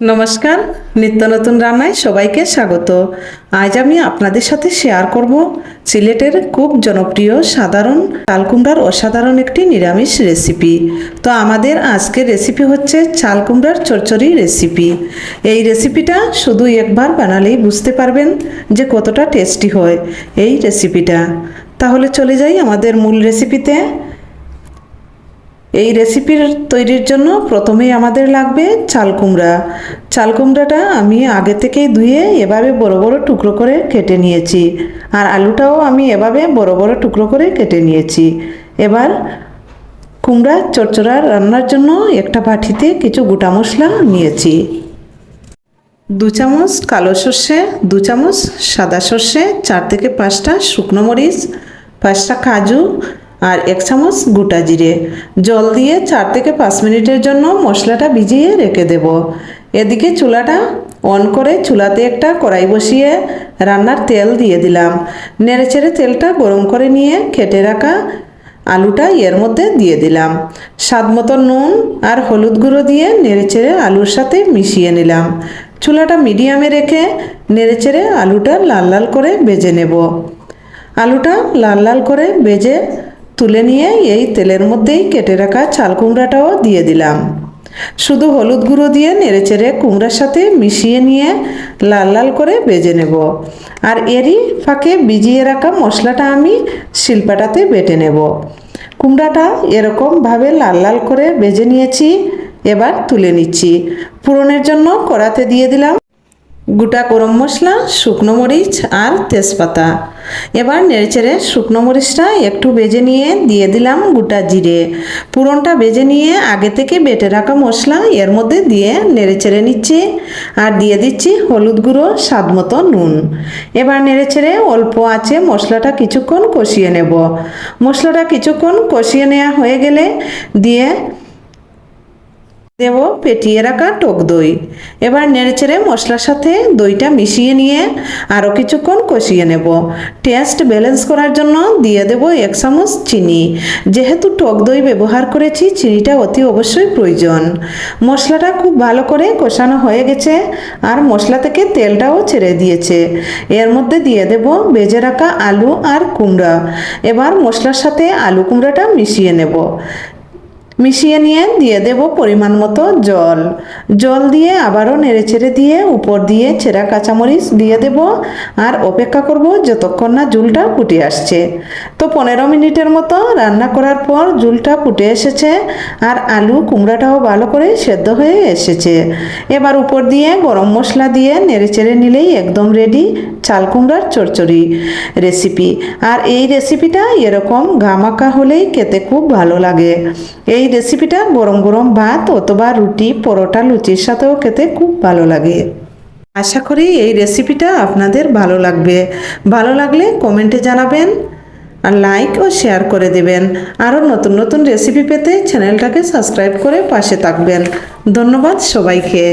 নমস্কার, নিত্য নতুন রান্নায় সবাইকে স্বাগত। আজ আমি আপনাদের সাথে শেয়ার করব সিলেটের খুব জনপ্রিয় সাধারণ চালকুমড়ার অসাধারণ একটি নিরামিষ রেসিপি তো আমাদের আজকের রেসিপি হচ্ছে চাল কুমড়ার চচ্চড়ি রেসিপি এই রেসিপিটা শুধু একবার বানালেই বুঝতে পারবেন যে কতটা টেস্টি হয় এই রেসিপিটা তাহলে চলে যাই আমাদের মূল রেসিপিতে এই রেসিপির তৈরির জন্য প্রথমেই আমাদের লাগবে চাল কুমড়া। চাল কুমড়াটা আমি আগে থেকেই ধুয়ে এভাবে বড় বড় টুকরো করে কেটে নিয়েছি। আর আলুটাও আমি এভাবে বড় বড় টুকরো করে কেটে নিয়েছি। এবার কুমড়া চচ্চড়া রান্নার জন্য একটা বাটিতে কিছু গোটা মশলা নিয়েছি। দু চামচ কালো সর্ষে, দু চামচ সাদা সর্ষে, চার থেকে পাঁচটা শুকনো মরিচ, পাঁচটা কাজু আর এক চামচ গোটা জিরে। জল দিয়ে চার থেকে পাঁচ মিনিটের জন্য মশলাটা ভিজিয়ে রেখে দেব। এদিকে চুলাটা অন করে চুলাতে একটা কড়াই বসিয়ে রান্নার তেল দিয়ে দিলাম। নেড়েচেড়ে তেলটা গরম করে নিয়ে খেটে রাখা আলুটা এর মধ্যে দিয়ে দিলাম। স্বাদ মতো নুন আর হলুদ গুঁড়ো দিয়ে নেড়েচেড়ে আলুর সাথে মিশিয়ে নিলাম। চুলাটা মিডিয়ামে রেখে নেড়েচেড়ে আলুটা লাল লাল করে বেজে নেব। আলুটা লাল লাল করে বেজে তুলে নিয়ে এই তেলের মধ্যেই কেটে রাখা চাল কুমড়াটাও দিয়ে দিলাম। শুধু হলুদ গুঁড়ো দিয়ে নেড়েচেড়ে কুমড়ার সাথে মিশিয়ে নিয়ে লাল লাল করে বেজে নেব। আর এরই ফাঁকে ভিজিয়ে রাখা মশলাটা আমি শিলপাটাতে বেটে নেব। কুমড়াটা এরকমভাবে লাল লাল করে বেজে নিয়েছি, এবার তুলে নিচ্ছি। পুরনের জন্য কড়াতে দিয়ে দিলাম গোটা গরম মশলা, শুকনো মরিচ আর তেজপাতা। এবার নেড়েচেড়ে শুকনো মরিচটা একটু বেজে নিয়ে দিয়ে দিলাম গোটা জিরে। পুরনটা বেজে নিয়ে আগে থেকে বেটে রাখা মশলা এর মধ্যে দিয়ে নেড়েচেড়ে নিচ্ছি আর দিয়ে দিচ্ছি হলুদ গুঁড়ো, স্বাদ মতো নুন। এবার নেড়েচেড়ে অল্প আছে মশলাটা কিছুক্ষণ কষিয়ে নেব। মশলাটা কিছুক্ষণ কষিয়ে নেওয়া হয়ে গেলে দিয়ে দেব পেটিয়ে রাখা টক দই। এবার নেড়েচেড়ে মশলার সাথে দইটা মিশিয়ে নিয়ে আরও কিছুক্ষণ কষিয়ে নেব। টেস্ট ব্যালেন্স করার জন্য দিয়ে দেব এক চামচ চিনি। যেহেতু টক দই ব্যবহার করেছি, চিনিটা অতি অবশ্যই প্রয়োজন। মশলাটা খুব ভালো করে কষানো হয়ে গেছে আর মশলা থেকে তেলটাও ছেড়ে দিয়েছে। এর মধ্যে দিয়ে দেব বেজে রাখা আলু আর কুমড়া। এবার মশলার সাথে আলু কুমড়াটা মিশিয়ে নেব। মিশিয়ে নিয়ে দিয়ে দেব পরিমাণ মতো জল। জল দিয়ে আবারও নেড়ে নেড়েচেড়ে দিয়ে উপর দিয়ে ছেঁড়া কাঁচামরিচ দিয়ে দেব আর অপেক্ষা করব যতক্ষণ না জুলটা ফুটে আসছে। তো পনেরো মিনিটের মতো রান্না করার পর জুলটা ফুটে এসেছে আর আলু কুমড়াটাও ভালো করে সেদ্ধ হয়ে এসেছে। এবার উপর দিয়ে গরম মশলা দিয়ে নেড়ে নেড়েচেড়ে নিলেই একদম রেডি চাল কুমড়ার চচ্চড়ি রেসিপি আর এই রেসিপিটা এরকম ঘামাকা হলেই খেতে খুব ভালো লাগে। এই রেসিপিটা গরম গরম ভাত অথবা রুটি, পরোটা, লুচির সাথেও খেতে খুব ভালো লাগে। আশা করি এই রেসিপিটা আপনাদের ভালো লাগবে। ভালো লাগলে কমেন্টে জানাবেন আর লাইক ও শেয়ার করে দেবেন। আরও নতুন নতুন রেসিপি পেতে চ্যানেলটাকে সাবস্ক্রাইব করে পাশে থাকবেন। ধন্যবাদ সবাইকে।